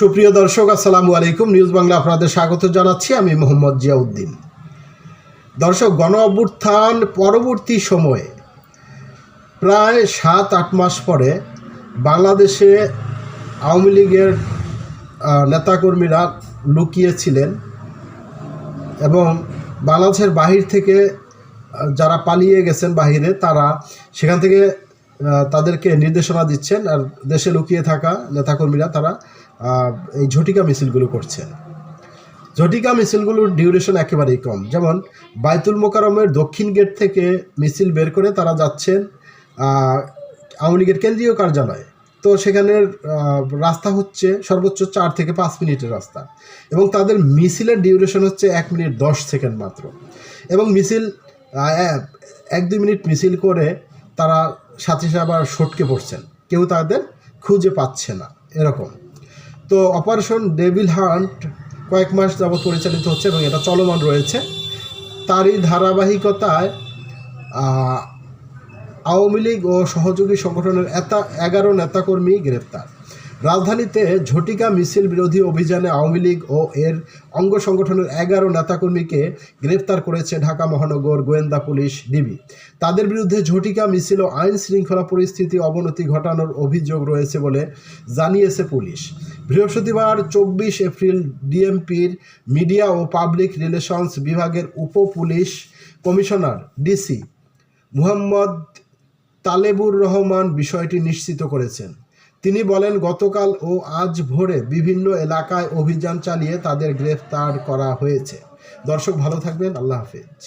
সুপ্রিয় দর্শক, আসসালামু আলাইকুম। নিউজ বাংলা আপনাদের স্বাগত জানাচ্ছি। আমি মোহাম্মদ জিয়াউদ্দিন। দর্শক, গণ অভ্যুত্থান পরবর্তী সময়ে প্রায় সাত, আট মাস পরে বাংলাদেশে আওয়ামী লীগের নেতাকর্মীরা লুকিয়েছিলেন এবং বাংলাদেশের বাহির থেকে যারা পালিয়ে গেছেন বাহিরে, তারা সেখান থেকে তাদেরকে নির্দেশনা দিচ্ছেন আর দেশে লুকিয়ে থাকা নেতাকর্মীরা তারা এই ঝটিকা মিছিলগুলো করছেন ঝটিকা মিছিলগুলোর ডিউরেশন একেবারেই কম। যেমন, বাইতুল মোকারমের দক্ষিণ গেট থেকে মিছিল বের করে তারা যাচ্ছেন আওয়ামী লীগের কেন্দ্রীয় কার্যালয়ে। তো সেখানের রাস্তা হচ্ছে সর্বোচ্চ চার থেকে পাঁচ মিনিটের রাস্তা এবং তাদের মিছিলের ডিউরেশন হচ্ছে এক মিনিট দশ সেকেন্ড মাত্র। এবং মিছিল এক দুই মিনিট মিছিল করে তারা সাথে সাথে আবার সটকে পড়ছেন। কেউ তাদের খুঁজে পাচ্ছে না, এরকম। তো অপারেশন ডেভিল হান্ট কয়েক মাস যাবৎ পরিচালিত হচ্ছে এবং এটা চলমান রয়েছে। তারই ধারাবাহিকতায় আওয়ামী লীগ ও সহযোগী সংগঠনের এতা, এগারো নেতাকর্মী গ্রেপ্তার। রাজধানীতে ঝটিকা মিছিল বিরোধী অভিযানে আওয়ামী লীগ ও এর অঙ্গ সংগঠনের এগারো নেতাকর্মীকে গ্রেপ্তার করেছে ঢাকা মহানগর গোয়েন্দা পুলিশ ডিবি। তাদের বিরুদ্ধে ঝটিকা মিছিল ও আইন শৃঙ্খলা পরিস্থিতি অবনতি ঘটানোর অভিযোগ রয়েছে বলে জানিয়েছে পুলিশ। বৃহস্পতিবার চব্বিশ এপ্রিল ডিএমপির মিডিয়া ও পাবলিক রিলেশনস বিভাগের উপ police commissioner DC Muhammad Talebur Rahman বিষয়টি নিশ্চিত করেছেন। তিনি বলেন, গতকাল ও আজ ভোরে বিভিন্ন এলাকায় অভিযান চালিয়ে তাদের গ্রেফতার করা হয়েছে। দর্শক, ভালো থাকবেন। আল্লাহ হাফেজ।